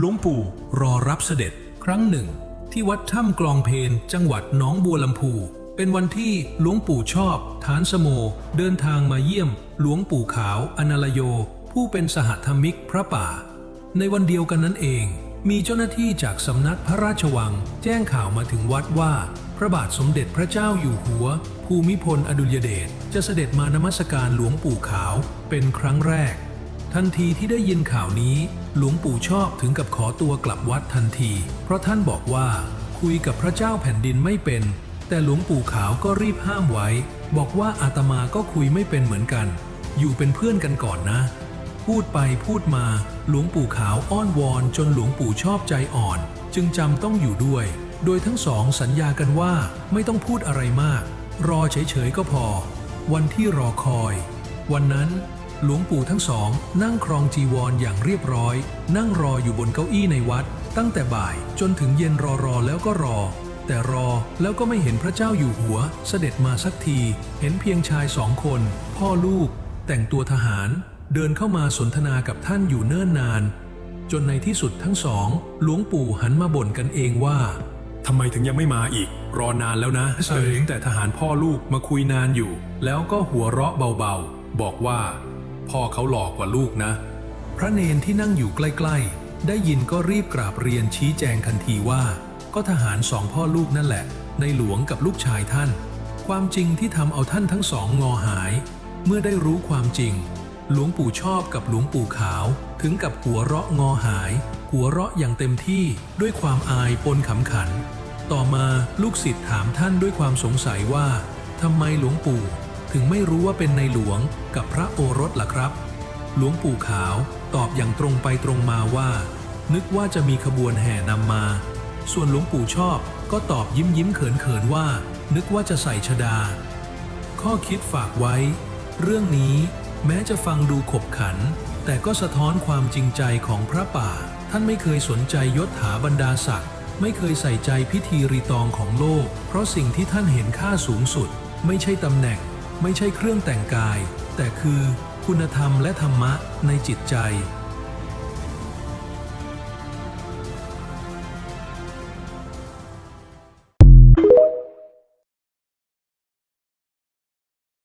หลวงปู่รอรับเสด็จครั้งหนึ่ง ที่วัดถ้ำกลองเพนจังหวัดหนองบัวลำพู เป็นวันที่หลวงปู่ชอบ ฐานสโม เดินทางมาเยี่ยม หลวงปู่ขาวอนาลโย ผู้เป็นสหธรรมิกพระป่า ในวันเดียวกันนั้นเอง มีเจ้าหน้าที่จากสำนักพระราชวัง แจ้งข่าวมาถึงวัดว่า พระบาทสมเด็จพระเจ้าอยู่หัว ภูมิพลอดุลยเดชจะเสด็จมานมัสการหลวงปู่ขาวเป็นครั้งแรก ทันทีที่ได้ยินข่าวนี้ หลวงปู่ชอบถึงกับขอตัวกลับวัดทันที เพราะท่านบอกว่าคุยกับพระเจ้าแผ่นดินไม่เป็น แต่หลวงปู่ขาวก็รีบห้ามไว้ บอกว่าอาตมาก็คุยไม่เป็นเหมือนกัน อยู่เป็นเพื่อนกันก่อนนะ พูดไปพูดมา หลวงปู่ขาวอ้อนวอนจนหลวงปู่ชอบใจอ่อน จึงจำต้องอยู่ด้วย โดยทั้งสองสัญญากันว่าไม่ต้องพูดอะไรมาก รอเฉยๆก็พอ วันที่รอคอย วันนั้น หลวงปู่ทั้งสอง นั่งครองจีวรออย่างเรียบร้อย นั่งรออยู่บนเก้าอี้ในวัด ตั้งแต่บ่ายจนถึงเย็นรอรอแล้วก็รอ แต่รอแล้วก็ไม่เห็นพระเจ้าอยู่หัว เสด็จมาสักที เห็นเพียงชายสองคน พ่อลูก แต่งตัวทหาร เดินเข้ามาสนทนากับท่านอยู่เนิ่นนาน จนในที่สุดทั้งสอง หลวงปู่หันมาบ่นกันเองว่าทำไมถึงยังไม่มาอีก รอนานแล้วนะเห็นแต่ทหารพ่อลูกมาคุยนานอยู่ แล้วก็หัวเราะเบาๆ บอกว่า พ่อเขาหลอกกว่าลูกนะ พระเนนที่นั่งอยู่ใกล้ ๆ ได้ยินก็รีบกราบเรียนชี้แจงทันทีว่า ก็ทหารสองพ่อลูกนั่นแหละ ในหลวงกับลูกชายท่าน ความจริงที่ทำเอาท่านทั้งสองงอหาย เมื่อได้รู้ความจริง หลวงปู่ชอบกับหลวงปู่ขาว ถึงกับหัวเราะงอหาย หัวเราะอย่างเต็มที่ด้วยความอายปนขำขัน ต่อมาลูกศิษย์ถามท่านด้วยความสงสัยว่าทำไมหลวงปู่ ถึงไม่รู้ว่าเป็นในหลวงกับพระโอรสล่ะครับ หลวงปู่ขาวตอบอย่างตรงไปตรงมาว่า นึกว่าจะมีขบวนแห่นำมา ส่วนหลวงปู่ชอบก็ตอบยิ้มยิ้มเขินเขินว่า นึกว่าจะใส่ชดา ข้อคิดฝากไว้ เรื่องนี้แม้จะฟังดูขบขัน แต่ก็สะท้อนความจริงใจของพระป่า ท่านไม่เคยสนใจยศถาบรรดาศักดิ์ไม่เคยใส่ใจพิธีรีตองของโลก เพราะสิ่งที่ท่านเห็นค่าสูงสุด ไม่ใช่ตำแหน่ง ไม่ใช่เครื่องแต่งกาย แต่คือคุณธรรมและธรรมะในจิตใจ